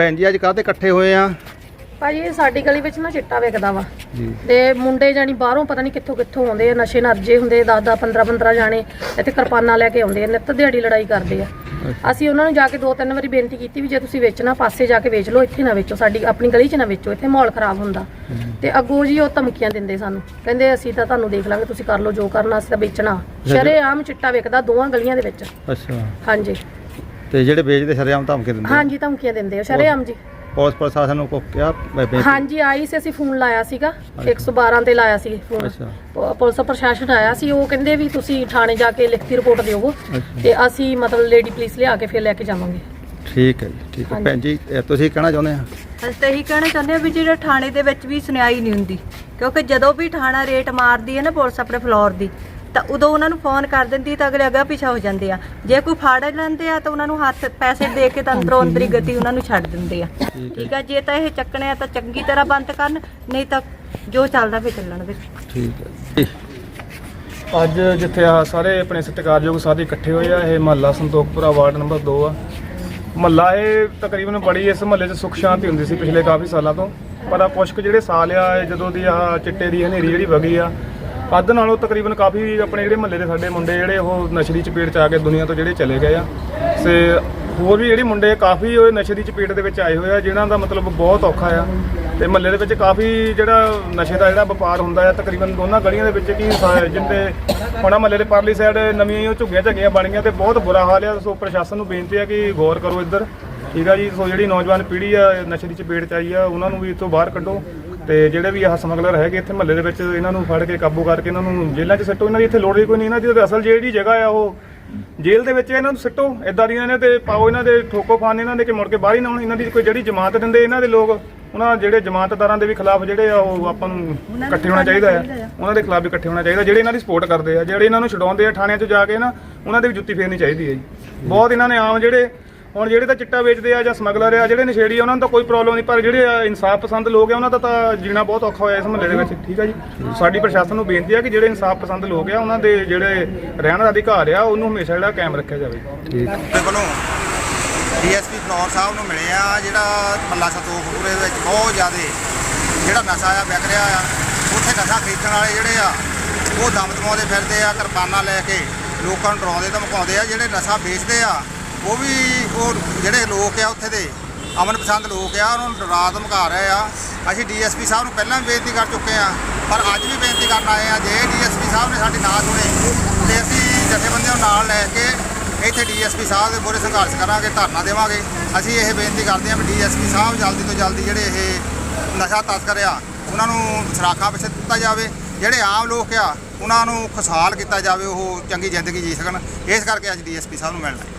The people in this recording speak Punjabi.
ਭੈਣ ਜੀ ਅੱਜ ਕਾਹਤੇ ਇਕੱਠੇ ਹੋਏ ਆ? ਭਾਜੀ ਇਹ ਸਾਡੀ ਗਲੀ ਵਿੱਚ ਨਾ ਚਿੱਟਾ ਵਿਕਦਾ ਵਾ। ਜੀ। ਤੇ ਮੁੰਡੇ ਜਾਨੀ ਬਾਹਰੋਂ ਪਤਾ ਨਹੀਂ ਕਿੱਥੋਂ ਕਿੱਥੋਂ ਆਉਂਦੇ ਆ ਨਸ਼ੇ ਨਰਜੇ ਹੁੰਦੇ 10 10 15 15 ਜਾਣੇ ਇੱਥੇ ਕਿਰਪਾਨਾਂ ਲੈ ਕੇ ਆਉਂਦੇ ਆ ਨਿੱਤ ਦਿਹਾੜੀ ਲੜਾਈ ਕਰਦੇ ਆ। ਅਸੀਂ ਉਹਨਾਂ ਨੂੰ ਜਾ ਕੇ ਦੋ ਤਿੰਨ ਵਾਰੀ ਬੇਨਤੀ ਕੀਤੀ ਵੀ ਜੇ ਤੁਸੀਂ ਵੇਚਣਾ ਪਾਸੇ ਜਾ ਕੇ ਵੇਚ ਲਓ ਇੱਥੇ ਨਾ ਵੇਚੋ ਸਾਡੀ ਆਪਣੀ ਗਲੀ 'ਚ ਨਾ ਵੇਚੋ ਇੱਥੇ ਮਾਹੌਲ ਖਰਾਬ ਹੁੰਦਾ। ਤੇ ਅੱਗੋਂ ਜੀ ਉਹ ਧਮਕੀਆਂ ਦਿੰਦੇ ਸਾਨੂੰ ਕਹਿੰਦੇ ਅਸੀਂ ਤਾਂ ਤੁਹਾਨੂੰ ਦੇਖ ਲਾਂਗੇ ਤੁਸੀਂ ਕਰ ਲਓ ਜੋ ਕਰਨਾ ਅਸੀਂ ਤਾਂ ਵੇਚਣਾ। ਸ਼ਰੇਆਮ ਚਿੱਟਾ ਵਿਕਦਾ ਦੋਵਾਂ ਗਲੀਆਂ ਦੇ ਵਿੱਚ। ਅੱਛਾ। ਹਾਂਜੀ। ਤੇ ਜਿਹੜੇ ਵੇਚਦੇ ਸ਼ਰੇਆਮ ਧਮਕੀ ਦਿੰਦੇ ਹਾਂਜੀ ਧਮਕੀਆਂ ਦਿੰਦੇ ਆ ਸ਼ਰੇਆਮ ਜੀ। ਪੁਲਿਸ ਪ੍ਰਸ਼ਾਸਨ ਨੂੰ ਕੋ ਕਿਹਾ? ਬੇਨਤੀ- ਹਾਂਜੀ ਆਈ ਸੀ ਅਸੀਂ ਫੋਨ ਲਾਇਆ ਸੀਗਾ। 112 ਤੇ ਲਾਇਆ ਸੀ ਫੋਨ। ਅੱਛਾ। ਪ- ਪੁਲਿਸ ਪ੍ਰਸ਼ਾਸਨ ਆਇਆ ਸੀ ਉਹ ਕਹਿੰਦੇ ਵੀ ਤੁਸੀਂ ਥਾਣੇ ਜਾ ਕੇ ਲਿਖਤੀ ਰਿਪੋਰਟ ਦਿਓ। ਅੱਛਾ। ਤੇ ਅਸੀਂ ਮਤਲਬ ਲੇਡੀ ਪੁਲਿਸ ਲਿਆ ਕੇ ਫਿਰ ਲੈ ਕੇ ਜਾਵਾਂਗੇ। ਠੀਕ ਹੈ ਜੀ ਠੀਕ ਹੈ। ਭੈਣ ਜੀ ਇਹ ਤੁਸੀਂ ਕਹਿਣਾ ਚਾਹੁੰਦੇ ਆ? ਅਸੀਂ ਤਾਂ ਇਹੀ ਕਹਿਣਾ ਚਾਹੁੰਦੇ ਹਾਂ ਵੀ ਜਿਹੜਾ ਥਾਣੇ ਦੇ ਵਿੱਚ ਵੀ ਸੁਣਾਈ ਨਹੀਂ ਹੁੰਦੀ। ਕਿਉਂਕਿ ਜਦੋਂ ਵੀ ਥਾਣਾ ਰੇਟ ਮਾਰਦੀ ਹੈ ਨਾ ਪੁਲਿਸ ਆਪਣੇ ਫਲੋਰ ਦੀ ਤਾਂ ਉਦੋਂ ਉਹਨਾਂ ਨੂੰ ਫੋਨ ਕਰ ਦਿੰਦੀ ਤਾਂ ਅਗਲੇ ਅੱਗਾ ਪਿਛਾ ਹੋ ਜਾਂਦੇ ਆ। ਜੇ ਕੋਈ ਫੜ ਲੈਂਦੇ ਆ ਤਾਂ ਉਹਨਾਂ ਨੂੰ ਹੱਥ ਪੈਸੇ ਦੇ ਕੇ ਤਾਂ ਅੰਦਰੋਂ ਅੰਦਰੀ ਗਤੀ ਉਹਨਾਂ ਨੂੰ ਛੱਡ ਦਿੰਦੇ ਆ। ਠੀਕ ਆ ਜੇ ਤਾਂ ਇਹ ਚੱਕਣੇ ਆ ਤਾਂ ਚੰਗੀ ਤਰ੍ਹਾਂ ਬੰਦ ਕਰਨ ਨਹੀਂ ਤਾਂ ਜੋ ਚੱਲਦਾ ਫਿਰ ਚੱਲਣ ਦੇ। ਠੀਕ ਹੈ ਅੱਜ ਜਿੱਥੇ ਆ ਸਾਰੇ ਆਪਣੇ ਸਤਿਕਾਰਯੋਗ ਸਾਥੀ ਇਕੱਠੇ ਹੋਏ ਆ ਇਹ ਮਹੱਲਾ ਸੰਤੋਖਪੁਰਾ ਵਾਰਡ ਨੰਬਰ 2 ਆ। ਮਹੱਲਾ ਇਹ ਤਕਰੀਬਨ ਬੜੀ ਇਸ ਮਹੱਲੇ 'ਚ ਸੁੱਖ ਸ਼ਾਂਤੀ ਹੁੰਦੀ ਸੀ ਪਿਛਲੇ ਕਾਫੀ ਸਾਲਾਂ ਤੋਂ। ਪਰ ਆ ਕੁਛ ਕੁ ਜਿਹੜੇ ਸਾਲ ਆ ਜਦੋਂ ਦੀ ਆ ਚਿੱਟੇ ਦੀ ਹਨੇਰੀ ਜਿਹੜੀ ਵਗੀ ਆ ਅੱਧ ਨਾਲੋਂ ਤਕਰੀਬਨ ਕਾਫੀ ਆਪਣੇ ਜਿਹੜੇ ਮਹੱਲੇ ਦੇ ਸਾਡੇ ਮੁੰਡੇ ਜਿਹੜੇ ਉਹ ਨਸ਼ੇ ਦੀ ਚਪੇਟ 'ਚ ਆ ਕੇ ਦੁਨੀਆ ਤੋਂ ਜਿਹੜੇ ਚਲੇ ਗਏ ਆ। ਤੇ ਹੋਰ ਵੀ ਜਿਹੜੇ ਮੁੰਡੇ ਕਾਫੀ ਉਹ ਨਸ਼ੇ ਦੀ ਚਪੇਟ ਦੇ ਵਿੱਚ ਆਏ ਹੋਏ ਆ, ਜਿਨ੍ਹਾਂ ਦਾ ਮਤਲਬ ਬਹੁਤ ਔਖਾ ਆ। ਤੇ ਮਹੱਲੇ ਦੇ ਵਿੱਚ ਕਾਫੀ ਜਿਹੜਾ ਨਸ਼ੇ ਦਾ ਜਿਹੜਾ ਵਪਾਰ ਹੁੰਦਾ ਆ, ਤਕਰੀਬਨ ਦੋਨਾਂ ਗਲੀਆਂ ਦੇ ਵਿੱਚ ਕੀ ਸਾ- ਜਿੰਦੇ ਹੁਣ ਮਹੱਲੇ ਦੇ ਪਰਲੀ ਸਾਈਡ ਨਵੀਆਂ ਉਹ ਝੁੱਗੀਆਂ ਝੱਗੀਆਂ ਬਣ ਗਈਆਂ ਤੇ ਬਹੁਤ ਬੁਰਾ ਹਾਲ ਆ। ਸੋ ਪ੍ਰਸ਼ਾਸਨ ਨੂੰ ਬੇਨਤੀ ਆ ਕਿ ਗੌਰ ਕਰੋ ਇੱਧਰ। ਠੀਕ ਆ ਜੀ, ਸੋ ਜਿਹੜੀ ਨੌਜਵਾਨ ਪੀੜ੍ਹੀ ਆ ਨਸ਼ੇ ਦੀ ਚਪੇਟ ਚ ਆਈ ਆ, ਉਹਨਾਂ ਨੂੰ ਵੀ ਇੱਥੋਂ ਬਾਹਰ ਕੱਢੋ। ਤੇ ਜਿਹੜੇ ਵੀ ਆਹ ਸਮਗਲਰ ਹੈਗੇ ਇੱਥੇ ਮਹੱਲੇ ਦੇ ਵਿੱਚ ਇਹਨਾਂ ਨੂੰ ਫੜ ਕੇ ਕਾਬੂ ਕਰਕੇ ਇਹਨਾਂ ਨੂੰ ਜੇਲ੍ਹਾਂ 'ਚ ਸੱਟੋ। ਇਹਨਾਂ ਦੀ ਇੱਥੇ ਲੋੜ ਹੀ ਕੋਈ ਨਹੀਂ। ਇਹਨਾਂ ਦੀ ਤਾਂ ਅਸਲ ਜਿਹੜੀ ਜਗ੍ਹਾ ਆ ਉਹ ਜੇਲ੍ਹ ਦੇ ਵਿੱਚ ਇਹਨਾਂ ਨੂੰ ਸਿੱਟੋ। ਇਦਾਂ ਦੀਆਂ ਨੇ ਤੇ ਪਾਓ ਇਹਨਾਂ ਦੇ ਠੋਕੋ ਫਾਨ ਇਹਨਾਂ ਦੇ ਕਿ ਮੁੜ ਕੇ ਬਾਹਰ ਹੀ ਨਾ ਆਉਣ। ਇਹਨਾਂ ਦੀ ਕੋਈ ਜਿਹੜੀ ਜਮਾਤ ਦਿੰਦੇ ਇਹਨਾਂ ਦੇ ਲੋਕ ਉਹਨਾਂ ਜਿਹੜੇ ਜਮਾਤਦਾਰਾਂ ਦੇ ਵੀ ਖਿਲਾਫ ਜਿਹੜੇ ਆ ਉਹ ਆਪਾਂ ਨੂੰ ਇਕੱਠੇ ਹੋਣਾ ਚਾਹੀਦਾ ਆ। ਉਹਨਾਂ ਦੇ ਖਿਲਾਫ ਵੀ ਇਕੱਠੇ ਹੋਣਾ ਚਾਹੀਦਾ। ਜਿਹੜੇ ਇਹਨਾਂ ਦੀ ਸਪੋਰਟ ਕਰਦੇ ਆ ਜਿਹੜੇ ਇਹਨਾਂ ਨੂੰ ਛਡਾਉਂਦੇ ਆ ਥਾਣਿਆਂ 'ਚ ਜਾ ਕੇ ਨਾ ਉਹਨਾਂ ਦੇ ਵੀ ਜੁੱਤੀ ਫੇਰਨੀ ਚਾਹੀਦੀ ਹੈ ਜੀ। ਬਹੁਤ ਇਹਨਾਂ ਨੇ ਆਮ ਜਿਹੜੇ ਹੁਣ ਜਿਹੜੇ ਤਾਂ ਚਿੱਟਾ ਵੇਚਦੇ ਆ ਜਾਂ ਸਮਗਲਰ ਆ ਜਿਹੜੇ ਨਸ਼ੇੜੀ ਆ ਉਹਨਾਂ ਨੂੰ ਤਾਂ ਕੋਈ ਪ੍ਰੋਬਲਮ ਨਹੀਂ ਪਰ ਜਿਹੜੇ ਇਨਸਾਫ ਪਸੰਦ ਲੋਕ ਆ ਉਹਨਾਂ ਦਾ ਤਾਂ ਜੀਣਾ ਬਹੁਤ ਔਖਾ ਹੋਇਆ ਇਸ ਮਹੱਲੇ ਦੇ ਵਿੱਚ ਠੀਕ ਆ ਜੀ? ਸਾਡੀ ਪ੍ਰਸ਼ਾਸਨ ਨੂੰ ਬੇਨਤੀ ਆ ਕਿ ਜਿਹੜੇ ਇਨਸਾਫ ਪਸੰਦ ਲੋਕ ਆ ਉਹਨਾਂ ਦੇ ਜਿਹੜੇ ਰਹਿਣ ਦਾ ਅਧਿਕਾਰ ਆ ਉਹਨੂੰ ਹਮੇਸ਼ਾ ਜਿਹੜਾ ਕਾਇਮ ਰੱਖਿਆ ਜਾਵੇ। ਠੀਕ। ਵੱਲੋਂ ਡੀਐਸਪੀ ਫਲੋਰ ਸਾਹਿਬ ਨੂੰ ਮਿਲੇ ਆ ਜਿਹੜਾ ਮੱਲਾ ਸਤੋਖਪੁਰੇ ਦੇ ਵਿੱਚ ਬਹੁਤ ਜ਼ਿਆਦੇ ਜਿਹੜਾ ਨਸ਼ਾ ਆ ਵਿਕ ਰਿਹਾ ਆ ਉੱਥੇ ਨਸ਼ਾ ਖਰੀਦਣ ਵਾਲੇ ਜਿਹੜੇ ਆ ਉਹ ਦਮ ਦਮਾਉਂਦੇ ਫਿਰਦੇ ਆ ਕਿਰਪਾਨਾਂ ਲੈ ਕੇ ਲੋਕਾਂ ਨੂੰ ਡਰਾਉਂਦੇ ਧਮਕਾਉਂਦੇ ਆ ਜਿਹੜੇ ਨਸ਼ਾ ਵੇਚਦੇ ਆ ਉਹ ਵੀ ਉਹ ਜਿਹੜੇ ਲੋਕ ਆ ਉੱਥੇ ਦੇ, ਅਮਨ ਪਸੰਦ ਲੋਕ ਆ, ਉਹਨਾਂ ਨੂੰ ਡਰਾ ਧਮਕਾ ਰਹੇ ਆ। ਅਸੀਂ ਡੀਐਸਪੀ ਸਾਹਿਬ ਨੂੰ ਪਹਿਲਾਂ ਵੀ ਬੇਨਤੀ ਕਰ ਚੁੱਕੇ ਆ, ਪਰ ਅੱਜ ਵੀ ਬੇਨਤੀ ਕਰਨ ਆਏ ਆ, ਜੇ ਡੀਐਸਪੀ ਸਾਹਿਬ ਨੇ ਸਾਡੀ ਨਾ ਸੁਣੇ, ਤੇ ਅਸੀਂ ਜਥੇਬੰਦੀਆਂ ਨੂੰ ਨਾਲ ਲੈ ਕੇ ਇੱਥੇ ਡੀਐਸਪੀ ਸਾਹਿਬ ਦੇ ਮੂਹਰੇ ਸੰਘਰਸ਼ ਕਰਾਂਗੇ, ਧਰਨਾ ਦੇਵਾਂਗੇ। ਅਸੀਂ ਇਹ ਬੇਨਤੀ ਕਰਦੇ ਹਾਂ ਵੀ ਡੀਐਸਪੀ ਸਾਹਿਬ ਜਲਦੀ ਤੋਂ ਜਲਦੀ ਜਿਹੜੇ ਇਹ ਨਸ਼ਾ ਤਸਕਰ ਆ, ਉਹਨਾਂ ਨੂੰ ਸਰਾਖਾਂ ਪਿੱਛੇ ਦਿੱਤਾ ਜਾਵੇ। ਜਿਹੜੇ ਆਮ ਲੋਕ ਆ, ਉਹਨਾਂ ਨੂੰ ਖੁਸ਼ਹਾਲ ਕੀਤਾ ਜਾਵੇ, ਉਹ ਚੰਗੀ ਜ਼ਿੰਦਗੀ ਜੀ ਸਕਣ। ਇਸ ਕਰਕੇ ਅੱਜ ਡੀਐਸਪੀ ਸਾਹਿਬ ਨੂੰ ਮਿਲਣਾ